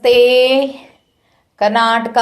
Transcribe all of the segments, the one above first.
ನಮಸ್ತೆ ಕರ್ನಾಟಕ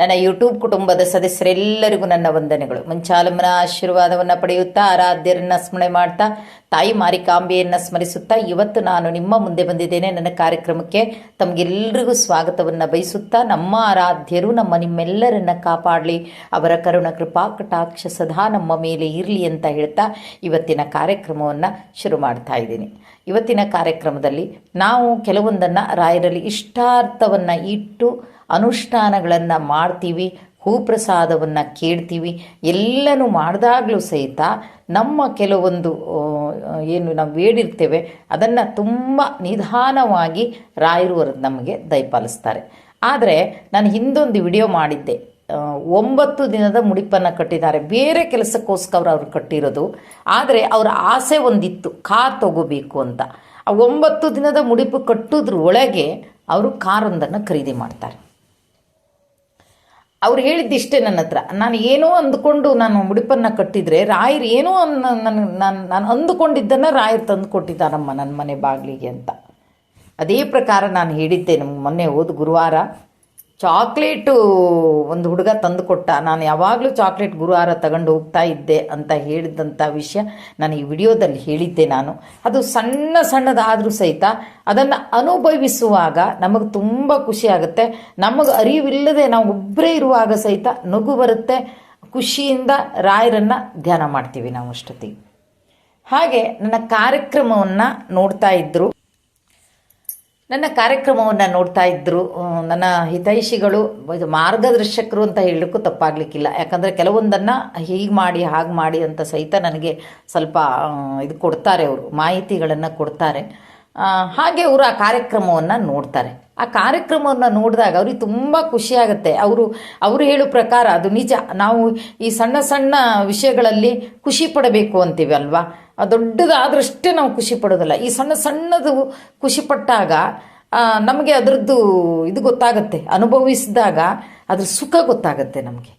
ನನ್ನ ಯೂಟ್ಯೂಬ್ ಕುಟುಂಬದ ಸದಸ್ಯರೆಲ್ಲರಿಗೂ ನನ್ನ ವಂದನೆಗಳು. ಮುಂಚಾಲಮ್ಮನ ಆಶೀರ್ವಾದವನ್ನು ಪಡೆಯುತ್ತಾ, ಆರಾಧ್ಯರನ್ನು ಸ್ಮರಣೆ ಮಾಡ್ತಾ, ತಾಯಿ ಮಾರಿಕಾಂಬೆಯನ್ನು ಸ್ಮರಿಸುತ್ತಾ, ಇವತ್ತು ನಾನು ನಿಮ್ಮ ಮುಂದೆ ಬಂದಿದ್ದೇನೆ. ನನ್ನ ಕಾರ್ಯಕ್ರಮಕ್ಕೆ ತಮಗೆಲ್ಲರಿಗೂ ಸ್ವಾಗತವನ್ನು ಬಯಸುತ್ತಾ, ನಮ್ಮ ಆರಾಧ್ಯರು, ನಮ್ಮ ನಿಮ್ಮೆಲ್ಲರನ್ನ ಕಾಪಾಡಲಿ. ಅವರ ಕರುಣ, ಕೃಪಾ, ಕಟಾಕ್ಷ ಸದಾ ನಮ್ಮ ಮೇಲೆ ಇರಲಿ ಅಂತ ಹೇಳ್ತಾ ಇವತ್ತಿನ ಕಾರ್ಯಕ್ರಮವನ್ನು ಶುರು ಮಾಡ್ತಾ ಇದ್ದೀನಿ. ಇವತ್ತಿನ ಕಾರ್ಯಕ್ರಮದಲ್ಲಿ ನಾವು ಕೆಲವೊಂದನ್ನು ರಾಯರಲ್ಲಿ ಇಷ್ಟಾರ್ಥವನ್ನು ಇಟ್ಟು ಅನುಷ್ಠಾನಗಳನ್ನು ಮಾಡ್ತೀವಿ, ಹೂಪ್ರಸಾದವನ್ನು ಕೇಳ್ತೀವಿ, ಎಲ್ಲನೂ ಮಾಡಿದಾಗಲೂ ಸಹಿತ ನಮ್ಮ ಕೆಲವೊಂದು ಏನು ನಾವು ಬೇಡಿರ್ತೇವೆ ಅದನ್ನು ತುಂಬ ನಿಧಾನವಾಗಿ ರಾಯರು ನಮಗೆ ದಯಪಾಲಿಸ್ತಾರೆ. ಆದರೆ ನಾನು ಹಿಂದೊಂದು ವಿಡಿಯೋ ಮಾಡಿದ್ದೆ. ಒಂಬತ್ತು ದಿನದ ಮುಡಿಪನ್ನು ಕಟ್ಟಿದ್ದಾರೆ. ಬೇರೆ ಕೆಲಸಕ್ಕೋಸ್ಕರ ಅವರು ಕಟ್ಟಿರೋದು. ಆದರೆ ಅವರ ಆಸೆ ಒಂದಿತ್ತು, ಕಾರ್ ತಗೋಬೇಕು ಅಂತ. ಆ ಒಂಬತ್ತು ದಿನದ ಮುಡಿಪು ಕಟ್ಟೋದ್ರ ಒಳಗೆ ಅವರು ಕಾರೊಂದನ್ನು ಖರೀದಿ ಮಾಡ್ತಾರೆ. ಅವ್ರು ಹೇಳಿದ್ದಿಷ್ಟೇ ನನ್ನ ಹತ್ರ. ನಾನು ಏನೋ ಅಂದ್ಕೊಂಡು ನಾನು ಮುಡಿಪನ್ನು ಕಟ್ಟಿದ್ರೆ ರಾಯರು ಏನೋ ನನ್ನ ನಾನು ನಾನು ಅಂದುಕೊಂಡಿದ್ದನ್ನು ರಾಯರು ತಂದು ಕೊಟ್ಟಿದ್ದಾರಮ್ಮ ನನ್ನ ಮನೆ ಬಾಗಿಲಿಗೆ ಅಂತ. ಅದೇ ಪ್ರಕಾರ ನಾನು ಹೇಳಿದ್ದೆ ನಮ್ಗೆ ಮೊನ್ನೆ ಹೋದ ಗುರುವಾರ. ಚಾಕ್ಲೇಟು ಒಂದು ಹುಡುಗ ತಂದು ಕೊಟ್ಟ. ನಾನು ಯಾವಾಗಲೂ ಚಾಕ್ಲೇಟ್ ಗುರುವಾರ ತಗೊಂಡು ಹೋಗ್ತಾ ಇದ್ದೆ ಅಂತ ಹೇಳಿದಂಥ ವಿಷಯ ನಾನು ಈ ವಿಡಿಯೋದಲ್ಲಿ ಹೇಳಿದ್ದೆ ನಾನು. ಅದು ಸಣ್ಣ ಸಣ್ಣದಾದರೂ ಸಹಿತ ಅದನ್ನು ಅನುಭವಿಸುವಾಗ ನಮಗೆ ತುಂಬ ಖುಷಿ ಆಗುತ್ತೆ. ನಮಗೆ ಅರಿವಿಲ್ಲದೆ ನಾವು ಒಬ್ಬರೇ ಇರುವಾಗ ಸಹಿತ ನಗು ಬರುತ್ತೆ. ಖುಷಿಯಿಂದ ರಾಯರನ್ನು ಧ್ಯಾನ ಮಾಡ್ತೀವಿ ನಾವು ಅಷ್ಟೊತ್ತಿಗೆ. ಹಾಗೆ ನನ್ನ ಕಾರ್ಯಕ್ರಮವನ್ನು ನೋಡ್ತಾ ಇದ್ದರು ನನ್ನ ಕಾರ್ಯಕ್ರಮವನ್ನು ನೋಡ್ತಾ ಇದ್ದರು ನನ್ನ ಹಿತೈಷಿಗಳು, ಇದು ಮಾರ್ಗದರ್ಶಕರು ಅಂತ ಹೇಳಲಿಕ್ಕೂ ತಪ್ಪಾಗಲಿಕ್ಕಿಲ್ಲ. ಯಾಕಂದರೆ ಕೆಲವೊಂದನ್ನು ಹೀಗೆ ಮಾಡಿ, ಹಾಗೆ ಮಾಡಿ ಅಂತ ಸಹಿತ ನನಗೆ ಸ್ವಲ್ಪ ಇದು ಕೊಡ್ತಾರೆ ಅವರು, ಮಾಹಿತಿಗಳನ್ನು ಕೊಡ್ತಾರೆ. ಹಾಗೆ ಅವರು ಆ ಕಾರ್ಯಕ್ರಮವನ್ನು ನೋಡ್ತಾರೆ. ಆ ಕಾರ್ಯಕ್ರಮವನ್ನು ನೋಡಿದಾಗ ಅವ್ರಿಗೆ ತುಂಬ ಖುಷಿಯಾಗುತ್ತೆ ಅವರು ಅವರು ಹೇಳೋ ಪ್ರಕಾರ ಅದು ನಿಜ. ನಾವು ಈ ಸಣ್ಣ ಸಣ್ಣ ವಿಷಯಗಳಲ್ಲಿ ಖುಷಿ ಪಡಬೇಕು ಅಂತೀವಿ ಅಲ್ವಾ? ದೊಡ್ಡದಾದ್ರಷ್ಟೇ ನಾವು ಖುಷಿ ಪಡೋದಿಲ್ಲ. ಈ ಸಣ್ಣ ಸಣ್ಣದು ಖುಷಿ ಪಟ್ಟಾಗ ನಮಗೆ ಅದರದ್ದು ಇದು ಗೊತ್ತಾಗುತ್ತೆ. ಅನುಭವಿಸಿದಾಗ ಅದ್ರ ಸುಖ ಗೊತ್ತಾಗುತ್ತೆ ನಮಗೆ.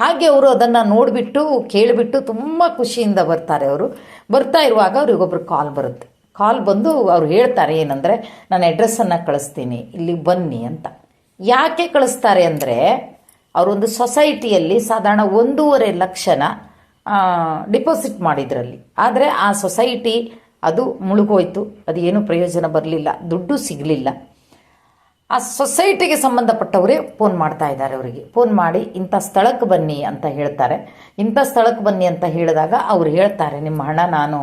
ಹಾಗೆ ಅವರು ಅದನ್ನು ನೋಡಿಬಿಟ್ಟು, ಕೇಳಿಬಿಟ್ಟು ತುಂಬ ಖುಷಿಯಿಂದ ಬರ್ತಾರೆ ಅವರು. ಬರ್ತಾ ಇರುವಾಗ ಅವ್ರಿಗೊಬ್ರು ಕಾಲ್ ಬರುತ್ತೆ. ಕಾಲ್ ಬಂದು ಅವ್ರು ಹೇಳ್ತಾರೆ ಏನಂದರೆ ನಾನು ಅಡ್ರೆಸ್ಸನ್ನು ಕಳಿಸ್ತೀನಿ, ಇಲ್ಲಿ ಬನ್ನಿ ಅಂತ. ಯಾಕೆ ಕಳಿಸ್ತಾರೆ ಅಂದರೆ, ಅವರೊಂದು ಸೊಸೈಟಿಯಲ್ಲಿ ಸಾಧಾರಣ ಒಂದೂವರೆ ಲಕ್ಷನ ಡಿಪಾಸಿಟ್ ಮಾಡಿದ್ರಲ್ಲಿ. ಆದರೆ ಆ ಸೊಸೈಟಿ ಅದು ಮುಳುಗೋಯ್ತು, ಅದು ಏನು ಪ್ರಯೋಜನ ಬರಲಿಲ್ಲ, ದುಡ್ಡು ಸಿಗಲಿಲ್ಲ. ಆ ಸೊಸೈಟಿಗೆ ಸಂಬಂಧಪಟ್ಟವರೇ ಫೋನ್ ಮಾಡ್ತಾ ಇದ್ದಾರೆ ಅವರಿಗೆ. ಫೋನ್ ಮಾಡಿ, ಇಂಥ ಸ್ಥಳಕ್ಕೆ ಬನ್ನಿ ಅಂತ ಹೇಳ್ತಾರೆ. ಇಂಥ ಸ್ಥಳಕ್ಕೆ ಬನ್ನಿ ಅಂತ ಹೇಳಿದಾಗ ಅವ್ರು ಹೇಳ್ತಾರೆ, ನಿಮ್ಮ ಹಣ ನಾನು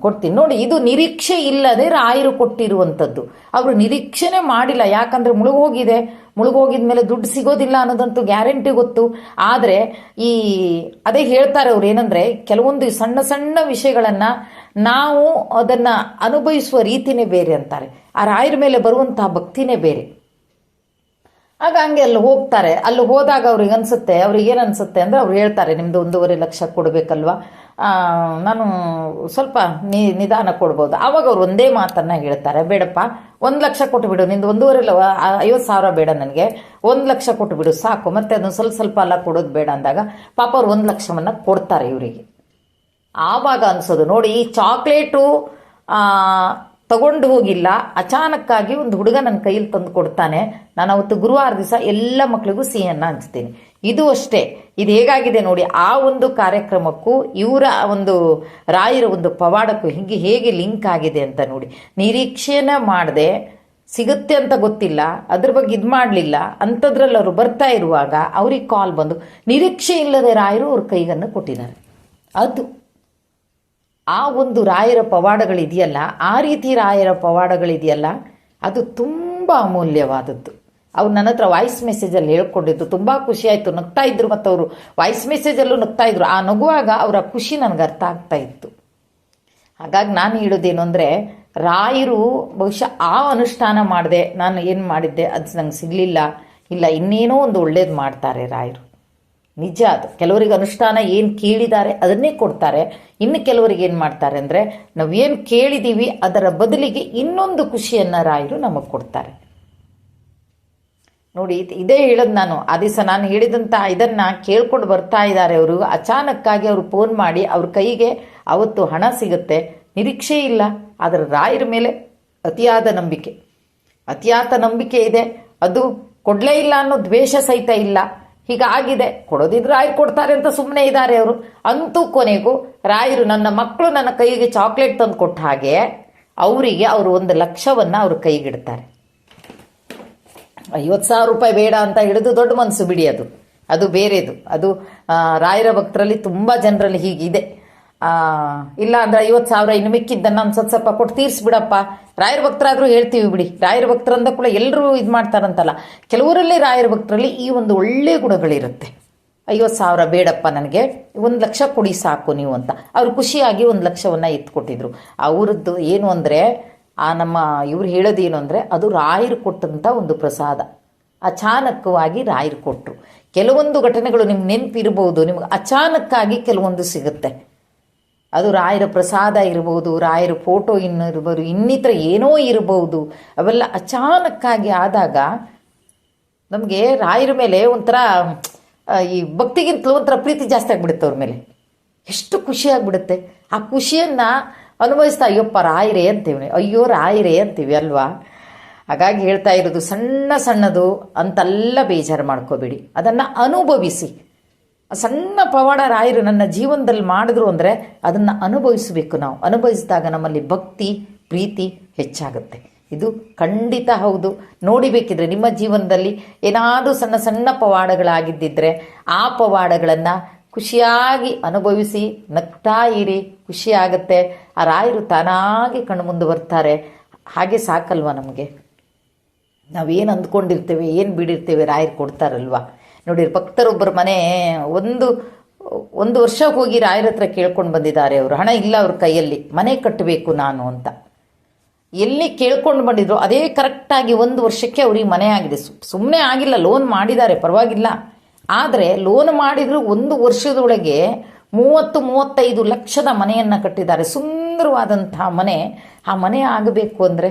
ಕೊಡ್ತೀನಿ. ನೋಡಿ, ಇದು ನಿರೀಕ್ಷೆ ಇಲ್ಲದೆ ರಾಯರು ಕೊಟ್ಟಿರುವಂಥದ್ದು. ಅವರು ನಿರೀಕ್ಷೆನೇ ಮಾಡಿಲ್ಲ. ಯಾಕಂದ್ರೆ ಮುಳುಗೋಗಿದೆ. ಮುಳುಗೋಗಿದ ಮೇಲೆ ದುಡ್ಡು ಸಿಗೋದಿಲ್ಲ ಅನ್ನೋದಂತೂ ಗ್ಯಾರಂಟಿ ಗೊತ್ತು. ಆದರೆ ಈ, ಅದೇ ಹೇಳ್ತಾರೆ ಅವ್ರು ಏನಂದ್ರೆ, ಕೆಲವೊಂದು ಸಣ್ಣ ಸಣ್ಣ ವಿಷಯಗಳನ್ನು ನಾವು ಅದನ್ನ ಅನುಭವಿಸುವ ರೀತಿನೇ ಬೇರೆ ಅಂತಾರೆ. ಆ ರಾಯರ ಮೇಲೆ ಬರುವಂತಹ ಭಕ್ತಿನೇ ಬೇರೆ. ಆಗ ಹಂಗೆ ಅಲ್ಲಿ ಹೋಗ್ತಾರೆ. ಅಲ್ಲಿ ಹೋದಾಗ ಅವ್ರಿಗೆ ಅನ್ಸುತ್ತೆ. ಅವ್ರಿಗೆ ಏನು ಅನ್ಸುತ್ತೆ ಅಂದರೆ ಅವ್ರು ಹೇಳ್ತಾರೆ, ನಿಮ್ದು ಒಂದೂವರೆ ಲಕ್ಷ ಕೊಡಬೇಕಲ್ವಾ? ನಾನು ಸ್ವಲ್ಪ ನಿ, ನಿಧಾನ ಕೊಡ್ಬೋದು. ಆವಾಗ ಅವ್ರು ಒಂದೇ ಮಾತನ್ನ ಹೇಳ್ತಾರೆ, ಬೇಡಪ್ಪ, ಒಂದು ಲಕ್ಷ ಕೊಟ್ಟುಬಿಡು ನಿಂದು ಒಂದೂವರೆ ಲ ಐವತ್ತು ಸಾವಿರ ಬೇಡ ನನಗೆ, ಒಂದು ಲಕ್ಷ ಕೊಟ್ಟುಬಿಡು ಸಾಕು, ಮತ್ತೆ ಅದನ್ನು ಸ್ವಲ್ಪ ಸ್ವಲ್ಪ ಎಲ್ಲ ಕೊಡೋದು ಬೇಡ ಅಂದಾಗ, ಪಾಪ ಅವ್ರು ಒಂದು ಲಕ್ಷವನ್ನು ಕೊಡ್ತಾರೆ ಇವರಿಗೆ. ಆವಾಗ ಅನ್ಸೋದು, ನೋಡಿ ಚಾಕ್ಲೇಟು ತಗೊಂಡು ಹೋಗಿಲ್ಲ. ಅಚಾನಕ್ಕಾಗಿ ಒಂದು ಹುಡುಗ ನನ್ನ ಕೈಯಲ್ಲಿ ತಂದು ಕೊಡ್ತಾನೆ. ನಾನು ಅವತ್ತು ಗುರುವಾರ ದಿವಸ ಎಲ್ಲ ಮಕ್ಕಳಿಗೂ ಸಿಹಿಯನ್ನು ಹಂಚ್ತೀನಿ. ಇದು ಅಷ್ಟೇ. ಇದು ಹೇಗಾಗಿದೆ ನೋಡಿ, ಆ ಒಂದು ಕಾರ್ಯಕ್ರಮಕ್ಕೂ, ಇವರ ಒಂದು ರಾಯರ ಒಂದು ಪವಾಡಕ್ಕೂ ಹಿಂಗೆ ಹೇಗೆ ಲಿಂಕ್ ಆಗಿದೆ ಅಂತ ನೋಡಿ. ನಿರೀಕ್ಷೆನ ಮಾಡದೆ, ಸಿಗುತ್ತೆ ಅಂತ ಗೊತ್ತಿಲ್ಲ, ಅದ್ರ ಬಗ್ಗೆ ಇದು ಮಾಡಲಿಲ್ಲ, ಅಂಥದ್ರಲ್ಲಿ ಅವರು ಬರ್ತಾ ಇರುವಾಗ ಅವ್ರಿಗೆ ಕಾಲ್ ಬಂದು, ನಿರೀಕ್ಷೆ ಇಲ್ಲದೆ ರಾಯರು ಅವ್ರ ಕೈಗನ್ನು ಕೊಟ್ಟಿದ್ದಾರೆ. ಅದು. ಆ ಒಂದು ರಾಯರ ಪವಾಡಗಳಿದೆಯಲ್ಲ, ಆ ರೀತಿ ರಾಯರ ಪವಾಡಗಳಿದೆಯಲ್ಲ, ಅದು ತುಂಬ ಅಮೂಲ್ಯವಾದದ್ದು. ಅವ್ರು ನನ್ನ ಹತ್ರ ವಾಯ್ಸ್ ಮೆಸೇಜಲ್ಲಿ ಹೇಳ್ಕೊಂಡಿದ್ದು, ತುಂಬ ಖುಷಿ ಆಯಿತು. ನಗ್ತಾ ಇದ್ರು ಮತ್ತು ಅವರು ವಾಯ್ಸ್ ಮೆಸೇಜಲ್ಲೂ ನಗ್ತಾ ಇದ್ರು. ಆ ನಗುವಾಗ ಅವರ ಖುಷಿ ನನಗೆ ಅರ್ಥ ಆಗ್ತಾ ಇತ್ತು. ಹಾಗಾಗಿ ನಾನು ಹೇಳೋದೇನು ಅಂದರೆ, ರಾಯರು ಬಹುಶಃ ಆ ಅನುಷ್ಠಾನ ಮಾಡಿದೆ, ನಾನು ಏನು ಮಾಡಿದ್ದೆ, ಅದು ನಂಗೆ ಸಿಗಲಿಲ್ಲ. ಇಲ್ಲ, ಇನ್ನೇನೋ ಒಂದು ಒಳ್ಳೇದು ಮಾಡ್ತಾರೆ ರಾಯರು. ನಿಜ ಅದು. ಕೆಲವರಿಗೆ ಅನುಷ್ಠಾನ ಏನು ಕೇಳಿದ್ದಾರೆ ಅದನ್ನೇ ಕೊಡ್ತಾರೆ. ಇನ್ನು ಕೆಲವರಿಗೆ ಏನು ಮಾಡ್ತಾರೆ ಅಂದರೆ ನಾವೇನು ಕೇಳಿದ್ದೀವಿ ಅದರ ಬದಲಿಗೆ ಇನ್ನೊಂದು ಖುಷಿಯನ್ನು ರಾಯರು ನಮಗೆ ಕೊಡ್ತಾರೆ. ನೋಡಿ, ಇದ್- ಹೇಳೋದು ನಾನು. ಆ ದಿವಸ ನಾನು ಹೇಳಿದಂಥ ಇದನ್ನ ಕೇಳ್ಕೊಂಡು ಬರ್ತಾ ಇದ್ದಾರೆ ಅವರು. ಅಚಾನಕ್ಕಾಗಿ ಅವರು ಫೋನ್ ಮಾಡಿ ಅವ್ರ ಕೈಗೆ ಅವತ್ತು ಹಣ ಸಿಗುತ್ತೆ. ನಿರೀಕ್ಷೆ ಇಲ್ಲ. ಆದರೆ ರಾಯರ ಮೇಲೆ ಅತಿಯಾದ ನಂಬಿಕೆ. ಅತಿಯಾದ ನಂಬಿಕೆ ಇದೆ. ಅದು ಕೊಡಲೇ ಇಲ್ಲ ಅನ್ನೋ ದ್ವೇಷ ಸಹಿತ ಇಲ್ಲ. ಹೀಗಾಗಿದೆ. ಕೊಡೋದಿದ್ರೆ ರಾಯರು ಕೊಡ್ತಾರೆ ಅಂತ ಸುಮ್ಮನೆ ಇದ್ದಾರೆ ಅವರು. ಅಂತೂ ಕೊನೆಗೂ ರಾಯರು ನನ್ನ ಮಕ್ಕಳು ನನ್ನ ಕೈಗೆ ಚಾಕ್ಲೇಟ್ ತಂದು ಕೊಟ್ಟ ಹಾಗೆ ಅವರಿಗೆ ಅವರು ಒಂದು ಲಕ್ಷವನ್ನ ಅವ್ರ ಕೈಗಿಡ್ತಾರೆ ಐವತ್ತು ಸಾವಿರ ರೂಪಾಯಿ ಬೇಡ ಅಂತ ಹಿಡಿದು ದೊಡ್ಡ ಮನಸ್ಸು ಬಿಡಿ ಅದು. ಅದು ಬೇರೆದು. ಅದು ರಾಯರ ಭಕ್ತರಲ್ಲಿ ತುಂಬ ಜನರಲ್ಲಿ ಹೀಗಿದೆ. ಇಲ್ಲ ಅಂದ್ರೆ ಐವತ್ತು ಸಾವಿರ ಇನ್ನು ಮಿಕ್ಕಿದ್ದನ್ನು ಒಂದು ಸ್ವಲ್ಪ ಸ್ವಲ್ಪ ಕೊಟ್ಟು ತೀರಿಸ್ಬಿಡಪ್ಪ. ರಾಯರ ಭಕ್ತರಾದರೂ ಹೇಳ್ತೀವಿ ಬಿಡಿ. ರಾಯರ ಭಕ್ತರಂದ ಕೂಡ ಎಲ್ಲರೂ ಇದು ಮಾಡ್ತಾರಂತಲ್ಲ. ಕೆಲವರಲ್ಲಿ ರಾಯರ ಭಕ್ತರಲ್ಲಿ ಈ ಒಂದು ಒಳ್ಳೆ ಗುಣಗಳಿರುತ್ತೆ. ಐವತ್ತು ಸಾವಿರ ಬೇಡಪ್ಪ ನನಗೆ, ಒಂದು ಲಕ್ಷ ಕೊಡಿ ಸಾಕು ನೀವು ಅಂತ. ಅವ್ರು ಖುಷಿಯಾಗಿ ಒಂದು ಲಕ್ಷವನ್ನು ಎತ್ಕೊಟ್ಟಿದ್ರು. ಅವರದ್ದು ಏನು ಅಂದರೆ, ಆ ನಮ್ಮ ಇವ್ರು ಹೇಳೋದು ಏನು ಅಂದರೆ, ಅದು ರಾಯರು ಕೊಟ್ಟಂಥ ಒಂದು ಪ್ರಸಾದ. ಅಚಾನಕವಾಗಿ ರಾಯರು ಕೊಟ್ಟರು ಕೆಲವೊಂದು ಘಟನೆಗಳು ನಿಮ್ಗೆ ನೆನಪಿರ್ಬೋದು, ನಿಮ್ಗೆ ಅಚಾನಕ್ಕಾಗಿ ಕೆಲವೊಂದು ಸಿಗುತ್ತೆ. ಅದು ರಾಯರ ಪ್ರಸಾದ ಇರಬಹುದು ರಾಯರ ಫೋಟೋ ಇನ್ನು ಇರಬಹುದು ಇನ್ನಿತರ ಏನೋ ಇರಬಹುದು ಅವೆಲ್ಲ ಅಚಾನಕ್ಕಾಗಿ ಆದಾಗ ನಮಗೆ ರಾಯರ ಮೇಲೆ ಒಂಥರ ಈ ಭಕ್ತಿಗಿಂತಲೂ ಒಂಥರ ಪ್ರೀತಿ ಜಾಸ್ತಿ ಆಗಿಬಿಡುತ್ತೆ ಅವ್ರ ಮೇಲೆ. ಎಷ್ಟು ಖುಷಿ ಆಗ್ಬಿಡುತ್ತೆ. ಆ ಖುಷಿಯನ್ನು ಅನುಭವಿಸ್ತಾ, ಅಯ್ಯಪ್ಪ ರಾಯರೇ ಅಂತೀವಿ ಅಯ್ಯೋ ರಾಯರೇ ಅಂತೀವಿ ಅಲ್ವಾ? ಹಾಗಾಗಿ ಹೇಳ್ತಾ ಇರೋದು ಸಣ್ಣ ಸಣ್ಣದು ಅಂತೆಲ್ಲ ಬೇಜಾರು ಮಾಡ್ಕೋಬೇಡಿ. ಅದನ್ನು ಅನುಭವಿಸಿ. ಸಣ್ಣ ಪವಾಡ ರಾಯರು ನನ್ನ ಜೀವನದಲ್ಲಿ ಮಾಡಿದ್ರು ಅಂದರೆ ಅದನ್ನು ಅನುಭವಿಸಬೇಕು ನಾವು. ಅನುಭವಿಸಿದಾಗ ನಮ್ಮಲ್ಲಿ ಭಕ್ತಿ, ಪ್ರೀತಿ ಹೆಚ್ಚಾಗುತ್ತೆ. ಇದು ಖಂಡಿತ ಹೌದು. ನೋಡಿಬೇಕಿದ್ರೆ ನಿಮ್ಮ ಜೀವನದಲ್ಲಿ ಏನಾದರೂ ಸಣ್ಣ ಸಣ್ಣ ಪವಾಡಗಳಾಗಿದ್ದಿದ್ರೆ ಆ ಪವಾಡಗಳನ್ನು ಖುಷಿಯಾಗಿ ಅನುಭವಿಸಿ ನಗ್ತಾ ಇರಿ ಖುಷಿಯಾಗತ್ತೆ ಆ ರಾಯರು ತಾನಾಗಿ ಕಣ್ಣು ಮುಂದೆ ಬರ್ತಾರೆ. ಹಾಗೆ ಸಾಕಲ್ವಾ ನಮಗೆ? ನಾವೇನು ಅಂದ್ಕೊಂಡಿರ್ತೇವೆ, ಏನು ಬಿಡಿರ್ತೇವೆ ರಾಯರು ಕೊಡ್ತಾರಲ್ವಾ? ನೋಡಿ, ಭಕ್ತರೊಬ್ಬರ ಮನೆ ಒಂದು ಒಂದು ವರ್ಷ ಹೋಗಿ ರಾಯರ ಹತ್ರ ಕೇಳ್ಕೊಂಡು ಬಂದಿದ್ದಾರೆ ಅವರು. ಹಣ ಇಲ್ಲ ಅವ್ರ ಕೈಯಲ್ಲಿ, ಮನೆ ಕಟ್ಟಬೇಕು ನಾನು ಅಂತ. ಎಲ್ಲಿ ಕೇಳ್ಕೊಂಡು ಬಂದಿದ್ರು, ಅದೇ ಕರೆಕ್ಟಾಗಿ ಒಂದು ವರ್ಷಕ್ಕೆ ಅವ್ರಿಗೆ ಮನೆ ಆಗಿದೆ. ಸುಮ್ಮನೆ ಆಗಿಲ್ಲ ಲೋನ್ ಮಾಡಿದ್ದಾರೆ, ಪರವಾಗಿಲ್ಲ. ಆದರೆ ಲೋನ್ ಮಾಡಿದ್ರು ಒಂದು ವರ್ಷದೊಳಗೆ ಮೂವತ್ತು, ಮೂವತ್ತೈದು ಲಕ್ಷದ ಮನೆಯನ್ನು ಕಟ್ಟಿದ್ದಾರೆ. ಸುಂದರವಾದಂತಹ ಮನೆ. ಆ ಮನೆ ಆಗಬೇಕು ಅಂದರೆ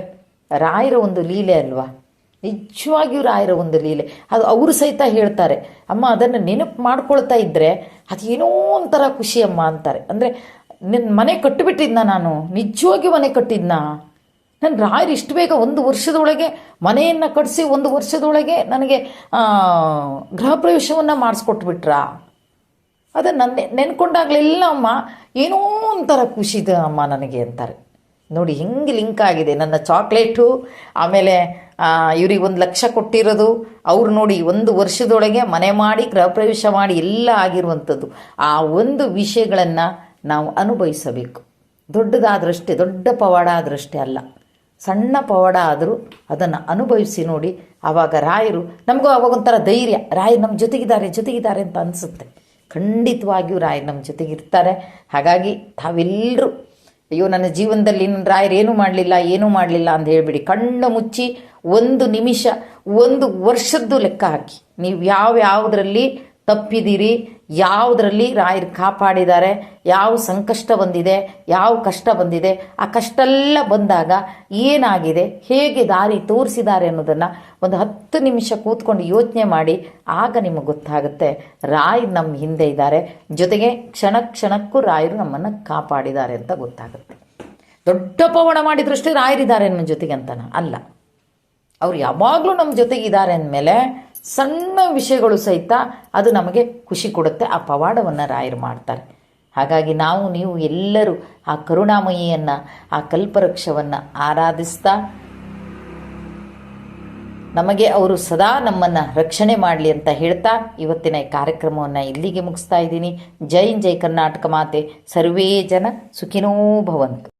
ರಾಯರ ಒಂದು ಲೀಲೆ ಅಲ್ವಾ? ನಿಜವಾಗಿಯೂ ರಾಯರ ಒಂದು ಲೀಲೆ. ಅದು ಅವರು ಸಹಿತ ಹೇಳ್ತಾರೆ, ಅಮ್ಮ, ಅದನ್ನು ನೆನಪು ಮಾಡ್ಕೊಳ್ತಾ ಇದ್ದರೆ ಏನೋ ಒಂಥರ ಖುಷಿ ಅಮ್ಮ ಅಂತಾರೆ. ಅಂದರೆ ನಿನ್ನ ಮನೆ ಕಟ್ಟಿಬಿಟ್ಟಿದ್ನ ನಾನು ನಿಜವಾಗಿ ಮನೆ ಕಟ್ಟಿದ್ನಾ? ನನ್ನ ರಾಯರು ಇಷ್ಟು ಬೇಗ ಒಂದು ವರ್ಷದೊಳಗೆ ಮನೆಯನ್ನು ಕಟ್ಟಿಸಿ ಒಂದು ವರ್ಷದೊಳಗೆ ನನಗೆ ಗೃಹ ಪ್ರವೇಶವನ್ನು ಮಾಡಿಸ್ಕೊಟ್ಬಿಟ್ರಾ? ಅದನ್ನು ನನ್ನ ನೆನ್ಕೊಂಡಾಗಲೆಲ್ಲ ಅಮ್ಮ ಏನೋ ಒಂಥರ ಖುಷಿದ ಅಮ್ಮ ನನಗೆ ಅಂತಾರೆ. ನೋಡಿ, ಹೆಂಗೆ ಲಿಂಕ್ ಆಗಿದೆ. ನನ್ನ ಚಾಕ್ಲೇಟು, ಆಮೇಲೆ ಇವ್ರಿಗೆ ಒಂದು ಲಕ್ಷ ಕೊಟ್ಟಿರೋದು, ಅವ್ರು ನೋಡಿ ಒಂದು ವರ್ಷದೊಳಗೆ ಮನೆ ಮಾಡಿ ಗೃಹ ಪ್ರವೇಶ ಮಾಡಿ ಎಲ್ಲ ಆಗಿರುವಂಥದ್ದು. ಆ ಒಂದು ವಿಷಯಗಳನ್ನು ನಾವು ಅನುಭವಿಸಬೇಕು. ದೊಡ್ಡದಾದ್ರಷ್ಟೇ, ದೊಡ್ಡ ಪವಾಡ ಆದ್ರಷ್ಟೇ ಅಲ್ಲ. ಸಣ್ಣ ಪವಾಡ ಆದರೂ ಅದನ್ನು ಅನುಭವಿಸಿ ನೋಡಿ ಆವಾಗ ರಾಯರು, ನಮಗೂ ಆವಾಗ ಒಂಥರ ಧೈರ್ಯ. ರಾಯರು ನಮ್ಮ ಜೊತೆಗಿದ್ದಾರೆ ಜೊತೆಗಿದ್ದಾರೆ ಅಂತ ಅನಿಸುತ್ತೆ. ಖಂಡಿತವಾಗಿಯೂ ರಾಯರು ನಮ್ಮ ಜೊತೆಗಿರ್ತಾರೆ. ಹಾಗಾಗಿ ತಾವೆಲ್ಲರೂ ಅಯ್ಯೋ, ನನ್ನ ಜೀವನದಲ್ಲಿ ನನ್ನ ರಾಯರು ಏನೂ ಮಾಡಲಿಲ್ಲ ಏನೂ ಮಾಡಲಿಲ್ಲ ಅಂತ ಹೇಳಿಬಿಡಿ. ಕಣ್ಣು ಮುಚ್ಚಿ ಒಂದು ನಿಮಿಷ, ಒಂದು ವರ್ಷದ್ದು ಲೆಕ್ಕ ಹಾಕಿ. ನೀವು ಯಾವ ಯಾವುದರಲ್ಲಿ ತಪ್ಪಿದ್ದೀರಿ, ಯಾವುದರಲ್ಲಿ ರಾಯರು ಕಾಪಾಡಿದ್ದಾರೆ, ಯಾವ ಸಂಕಷ್ಟ ಬಂದಿದೆ, ಯಾವ ಕಷ್ಟ ಬಂದಿದೆ, ಆ ಕಷ್ಟ ಎಲ್ಲ ಬಂದಾಗ ಏನಾಗಿದೆ, ಹೇಗೆ ದಾರಿ ತೋರಿಸಿದ್ದಾರೆ ಅನ್ನೋದನ್ನು ಒಂದು ಹತ್ತು ನಿಮಿಷ ಕೂತ್ಕೊಂಡು ಯೋಚನೆ ಮಾಡಿ, ಆಗ ನಿಮಗೆ ಗೊತ್ತಾಗುತ್ತೆ ರಾಯರು ನಮ್ಮ ಹಿಂದೆ ಇದ್ದಾರೆ. ಜೊತೆಗೆ ಕ್ಷಣ ಕ್ಷಣಕ್ಕೂ ರಾಯರು ನಮ್ಮನ್ನು ಕಾಪಾಡಿದ್ದಾರೆ ಅಂತ ಗೊತ್ತಾಗುತ್ತೆ. ದೊಡ್ಡ ಪವಣ ಮಾಡಿದ್ರಷ್ಟೇ ರಾಯರಿದ್ದಾರೆ ನಮ್ಮ ಜೊತೆಗೆ ಅಂತನ ಅಲ್ಲ. ಅವ್ರು ಯಾವಾಗಲೂ ನಮ್ಮ ಜೊತೆಗಿದ್ದಾರೆ ಅಂದಮೇಲೆ ಸಣ್ಣ ವಿಷಯಗಳು ಸಹಿತ ಅದು ನಮಗೆ ಖುಷಿ ಕೊಡುತ್ತೆ, ಆ ಪವಾಡವನ್ನು ರಾಯರು ಮಾಡ್ತಾರೆ. ಹಾಗಾಗಿ ನಾವು, ನೀವು ಎಲ್ಲರೂ ಆ ಕರುಣಾಮಯಿಯನ್ನು, ಆ ಕಲ್ಪವೃಕ್ಷವನ್ನು ಆರಾಧಿಸ್ತಾ ನಮಗೆ ಅವರು ಸದಾ ನಮ್ಮನ್ನು ರಕ್ಷಣೆ ಮಾಡಲಿ ಅಂತ ಹೇಳ್ತಾ ಇವತ್ತಿನ ಈ ಕಾರ್ಯಕ್ರಮವನ್ನು ಇಲ್ಲಿಗೆ ಮುಗಿಸ್ತಾ ಇದ್ದೀನಿ. ಜೈನ್ ಜೈ ಕರ್ನಾಟಕ ಮಾತೆ. ಸರ್ವೇ ಜನ ಸುಖಿನೋ ಭವಂತು.